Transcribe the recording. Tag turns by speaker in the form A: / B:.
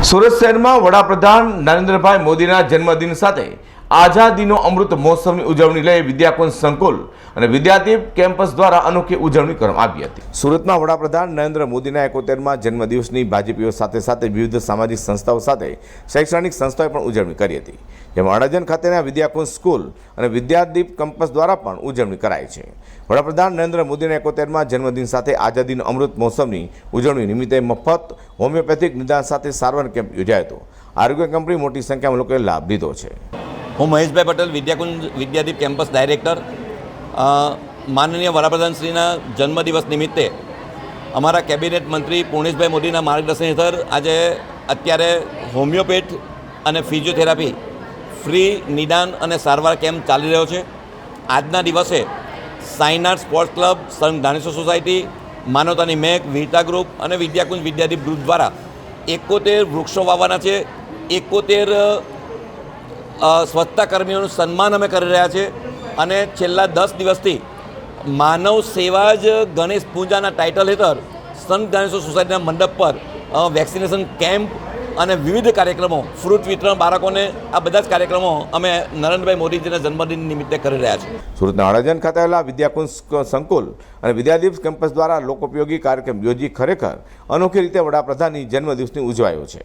A: સુરત શહેરમાં વડાપ્રધાન નરેન્દ્રભાઈ મોદીના જન્મદિન સાથે આઝાદીનો અમૃત મહોત્સવની ઉજવણી લઈ વિદ્યાકુંજ સંકુલ અને વિદ્યાદીપ કેમ્પસ દ્વારા અનોખી ઉજવણી કરવામાં આવી હતી. સુરતમાં વડાપ્રધાન નરેન્દ્ર મોદીના એકોતેરમાં જન્મદિવસની ભાજપીઓ સાથે સાથે વિવિધ સામાજિક સંસ્થાઓ સાથે શૈક્ષણિક સંસ્થાઓએ પણ ઉજવણી કરી હતી. જેમાં અડાજણ ખાતેના વિદ્યાકુંજ સ્કૂલ અને વિદ્યાદીપ કેમ્પસ દ્વારા પણ ઉજવણી કરાઈ છે. વડાપ્રધાન નરેન્દ્ર મોદીના એકોતેરમાં જન્મદિન સાથે આઝાદીનો અમૃત મહોત્સવની ઉજવણી નિમિત્તે મફત હોમિયોપેથિક નિદાન સાથે સારવાર કેમ્પ યોજાયો હતો. આરોગ્ય કંપની મોટી સંખ્યામાં લોકોએ લાભ લીધો છે.
B: હું મહેશભાઈ પટેલ, વિદ્યાકુંજ, વિદ્યાદીપ કેમ્પસ ડાયરેક્ટર. માનનીય વડાપ્રધાનશ્રીના જન્મદિવસ નિમિત્તે અમારા કેબિનેટ મંત્રી પૂર્ણેશભાઈ મોદીના માર્ગદર્શન હેઠળ આજે અત્યારે હોમિયોપેથ અને ફિઝિયોથેરાપી ફ્રી નિદાન અને સારવાર કેમ્પ ચાલી રહ્યો છે. આજના દિવસે સાઈનાર્ડ સ્પોર્ટ્સ ક્લબ, સંઘ ધાનેશ્વર સોસાયટી, માનવતાની મેઘ, વીરતા ગ્રુપ અને વિદ્યાકુંજ વિદ્યાદીપ ગ્રુપ દ્વારા એકોતેર વૃક્ષો વાવવાના છે. એકોતેર સ્વચ્છતા કર્મીઓનું સન્માન અમે કરી રહ્યા છે અને છેલ્લા દસ દિવસથી માનવ સેવા જ ગણેશ પૂજાના ટાઇટલ હેઠળ સંત ગણેશો સોસાયટીના મંડપ પર વેક્સિનેશન કેમ્પ અને વિવિધ કાર્યક્રમો ફ્રૂટ વિતરણ બાળકોને આ બધા જ કાર્યક્રમો અમે નરેન્દ્રભાઈ મોદીજીના જન્મદિન નિમિત્તે કરી રહ્યા છીએ.
A: સુરતના અડાજણ ખાતે આવેલા વિદ્યાકુંજ સંકુલ અને વિદ્યાદીપ કેમ્પસ દ્વારા લોકોપયોગી કાર્યક્રમ યોજી ખરેખર અનોખી રીતે વડાપ્રધાનની જન્મદિવસની ઉજવાયો છે.